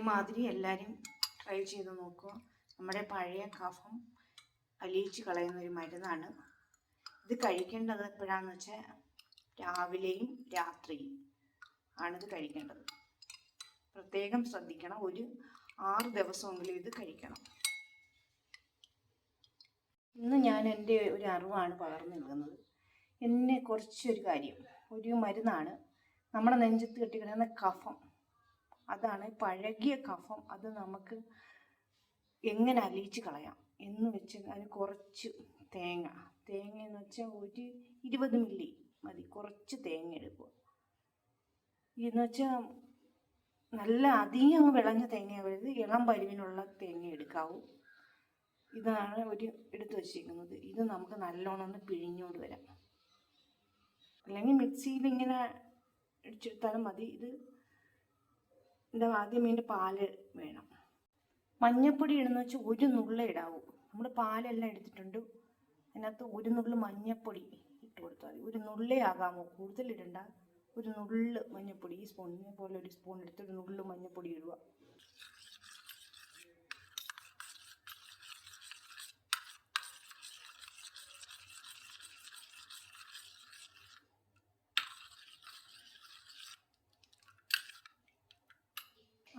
ഇതേമാതിരി എല്ലാവരും ട്രൈ ചെയ്ത് നോക്കുക നമ്മുടെ പഴയ കഫം അലിയിച്ച് കളയുന്ന ഒരു മരുന്നാണ്. ഇത് കഴിക്കേണ്ടത് എപ്പോഴാണെന്ന് വെച്ചാൽ രാവിലെയും രാത്രിയും ആണിത് കഴിക്കേണ്ടത്. പ്രത്യേകം ശ്രദ്ധിക്കണം. ഒരു ആറ് ദിവസമെങ്കിലും ഇത് കഴിക്കണം. ഇന്ന് ഞാൻ എന്റെ ഒരു അറിവാണ് പകർന്നു നൽകുന്നത്. എന്നെ കുറച്ചൊരു കാര്യം. ഒരു മരുന്നാണ് നമ്മുടെ നെഞ്ചത്ത് കെട്ടിക്കിടക്കുന്ന കഫം. അതാണ് പഴകിയ കഫം. അത് നമുക്ക് എങ്ങനെ അലിയിച്ച് കളയാം? എന്ന് വെച്ച് അതിന് കുറച്ച് തേങ്ങ. തേങ്ങ എന്ന് വെച്ചാൽ ഒരു ഇരുപത് മില്ലി മതി. കുറച്ച് തേങ്ങ എടുക്കുക എന്ന് വെച്ചാൽ നല്ല അധികം അങ്ങ് വിളഞ്ഞ തേങ്ങ ഇളം പരിവിനുള്ള തേങ്ങ എടുക്കാവൂ. ഇതാണ് ഒരു എടുത്തു വച്ചിരിക്കുന്നത്. ഇത് നമുക്ക് നല്ലോണം ഒന്ന് പിഴിഞ്ഞോട് വരാം. അല്ലെങ്കിൽ മിക്സിയിൽ ഇങ്ങനെ ഇടിച്ചെടുത്താലും മതി. ഇത് എന്താ ആദ്യം ഇതിന്റെ പാൽ വേണം. മഞ്ഞപ്പൊടി ഇടുന്ന വെച്ചാൽ ഒരു നുള്ള ഇടാവൂ. നമ്മൾ പാലെല്ലാം എടുത്തിട്ടുണ്ട്. അതിനകത്ത് ഒരു നുള്ളു മഞ്ഞപ്പൊടി ഇട്ട് കൊടുത്താൽ മതി. ഒരു നുള്ളേ ആകാമോ? കൂടുതൽ ഇടണ്ട. ഒരു നുള്ള് മഞ്ഞപ്പൊടി ഈ സ്പൂണിനെ പോലെ ഒരു സ്പൂൺ എടുത്ത് ഒരു നുള്ള് മഞ്ഞപ്പൊടി ഇടുക.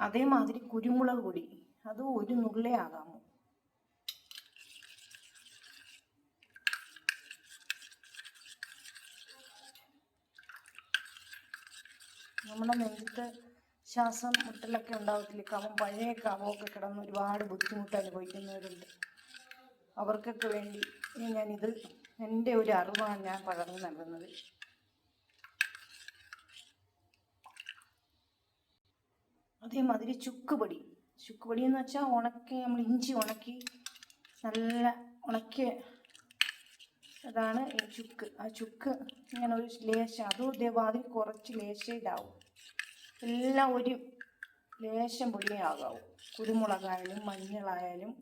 അതേമാതിരി കുരുമുളക് പൊടി. അത് ഒരു നുള്ളേ ആകാമോ നമ്മുടെ നെഞ്ചത്ത് ശ്വാസം മുട്ടലൊക്കെ ഉണ്ടാവത്തില്ല കവം പഴയ കവമൊക്കെ കിടന്ന് ഒരുപാട് ബുദ്ധിമുട്ട് അനുഭവിക്കുന്നവരുണ്ട്. അവർക്കൊക്കെ വേണ്ടി ഞാനിത് എന്റെ ഒരു അറിവാണ് ഞാൻ പകർന്നു നൽകുന്നത്. അതേമാതിരി ചുക്കുപൊടി. ചുക്കുപൊടി ചുക്ക് പൊടി എന്ന് വെച്ചാൽ ഉണക്കി നമ്മൾ ഇഞ്ചി ഉണക്കി നല്ല ഉണക്കിയ അതാണ് ഈ ചുക്ക്. ആ ചുക്ക് ഇങ്ങനെ ഒരു ലേശം അതും ഇതേമാതിരി കുറച്ച് ലേശം ഇടാവും. എല്ലാം ഒരു ലേശം പൊടിയാകാവും. കുരുമുളകായാലും മഞ്ഞളായാലും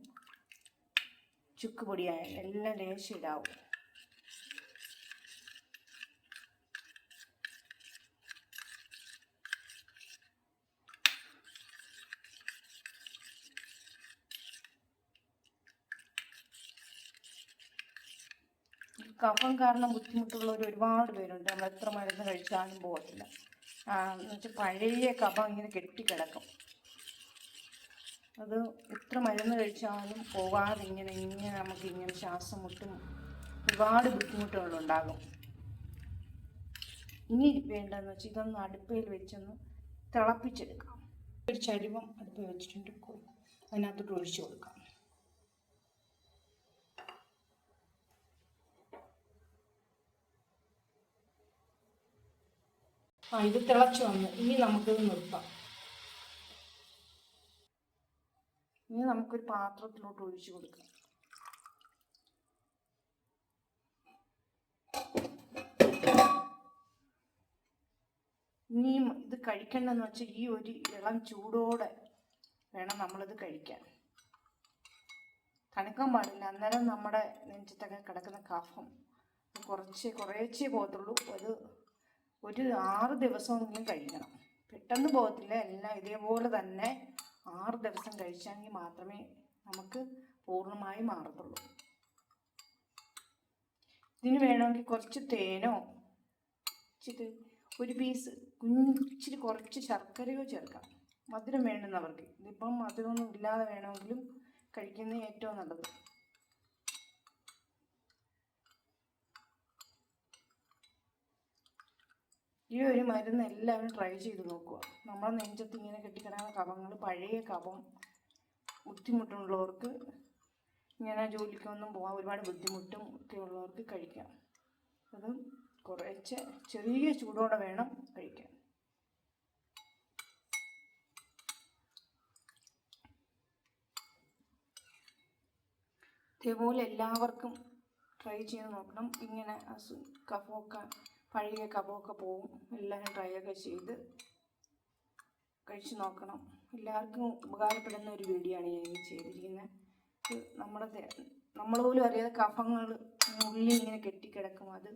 ചുക്ക് പൊടിയായാലും എല്ലാം ലേശം ഇടാവും. കഫം കാരണം ബുദ്ധിമുട്ടുള്ളവർ ഒരുപാട് പേരുണ്ട്. നമ്മൾ എത്ര മരുന്ന് കഴിച്ചാലും പോകത്തില്ല. എന്നുവെച്ചാൽ എന്ന് വെച്ചാൽ പഴയ കഫം ഇങ്ങനെ കെട്ടിക്കിടക്കും. അത് എത്ര മരുന്ന് കഴിച്ചാലും പോകാതെ ഇങ്ങനെ ഇങ്ങനെ നമുക്ക് ഇങ്ങനെ ശ്വാസം മുട്ടും ഒരുപാട് ബുദ്ധിമുട്ടുകളുണ്ടാകും ഇനി വേണ്ടതെന്ന് വെച്ചാൽ ഇതൊന്ന് അടുപ്പയിൽ വെച്ചൊന്ന് തിളപ്പിച്ചെടുക്കാം. ഒരു ചരുവം അടുപ്പിൽ വെച്ചിട്ടുണ്ട്. അതിനകത്തോട്ട് ഒഴിച്ചു കൊടുക്കാം. ആ ഇത് തിളച്ചു വന്നു. ഇനി നമുക്കിത് നിർത്താം. ഇനി നമുക്കൊരു പാത്രത്തിലോട്ട് ഒഴിച്ചു കൊടുക്കാം. ഇനിയും ഇത് കഴിക്കണ്ടെന്ന് വെച്ചാൽ ഈ ഒരു ഇളം ചൂടോടെ വേണം നമ്മളിത് കഴിക്കാൻ. തണുക്കാൻ പാടില്ല. അന്നേരം നമ്മുടെ നെഞ്ചത്തൊക്കെ കിടക്കുന്ന കഫം കുറച്ച് കുറേച്ചേ പോകത്തുള്ളൂ. അത് ഒരു ആറ് ദിവസമെങ്കിലും കഴിക്കണം. പെട്ടെന്ന് പോകത്തില്ല. എല്ലാം ഇതേപോലെ തന്നെ ആറ് ദിവസം കഴിച്ചെങ്കിൽ മാത്രമേ നമുക്ക് പൂർണമായി മാറത്തുള്ളൂ. ഇതിന് വേണമെങ്കിൽ കുറച്ച് തേനോ ഇച്ചിരി ഒരു പീസ് കുഞ്ഞിച്ചിരി കുറച്ച് ശർക്കരയോ ചേർക്കാം. മധുരം വേണ്ടുന്നവർക്ക്. ഇതിപ്പം മധുരമൊന്നും ഇല്ലാതെ വേണമെങ്കിലും കഴിക്കുന്നത് ഏറ്റവും നല്ലത്. ഈ ഒരു മരുന്ന് എല്ലാവരും ട്രൈ ചെയ്ത് നോക്കുക. നമ്മളെ നെഞ്ചത്ത് ഇങ്ങനെ കെട്ടിക്കിടക്കുന്ന കഫങ്ങൾ പഴയ കഫം ബുദ്ധിമുട്ടുള്ളവർക്ക് ഇങ്ങനെ ജോലിക്കൊന്നും പോകാൻ ഒരുപാട് ബുദ്ധിമുട്ടും ഒക്കെ ഉള്ളവർക്ക് കഴിക്കാം. അത് കുറച്ച് ചെറിയ ചൂടോടെ വേണം കഴിക്കാൻ. ഇതേപോലെ എല്ലാവർക്കും ട്രൈ ചെയ്ത് നോക്കണം. ഇങ്ങനെ കഫമൊക്കെ പഴയ കഫമൊക്കെ പോവും. എല്ലാവരും ട്രൈ ഒക്കെ ചെയ്ത് കഴിച്ച് നോക്കണം. എല്ലാവർക്കും ഉപകാരപ്പെടുന്ന ഒരു വീഡിയോ ആണ് ഞാൻ ഈ ചെയ്തിരിക്കുന്നത് ഇത് നമ്മുടെ നമ്മൾ പോലും അറിയാതെ കഫങ്ങൾ ഉള്ളിൽ ഇങ്ങനെ കെട്ടിക്കിടക്കും. അത്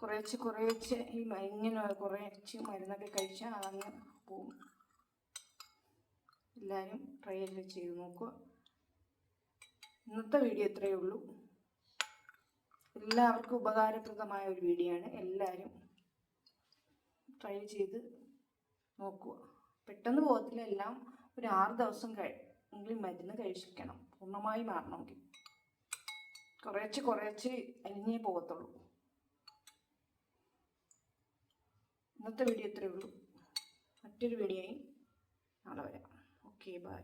കുറേച്ച് കുറേച്ച് ഈ ഇങ്ങനെ കുറേച്ച് മരുന്നൊക്കെ കഴിച്ചാൽ അതങ്ങ് പോവും. എല്ലാവരും ട്രയൽ ചെയ്ത് നോക്കുക. ഇന്നത്തെ വീഡിയോ ഇത്രയേ ഉള്ളൂ. എല്ലാവർക്കും ഉപകാരപ്രദമായ ഒരു വീഡിയോ ആണ് എല്ലാവരും ട്രൈ ചെയ്ത് നോക്കുക. പെട്ടെന്ന് പോകത്തില്ല. എല്ലാം ഒരു ആറ് ദിവസം എങ്കിലും മരുന്ന് കഴിച്ചിരിക്കണം. പൂർണമായി മാറണമെങ്കിൽ. കുറേച്ച് കുറേച്ച് അലിഞ്ഞേ പോകത്തുള്ളൂ. ഇന്നത്തെ വീഡിയോ ഇത്രയേ ഉള്ളൂ. മറ്റൊരു വീഡിയോയും നാളെ വരാം. Okay bye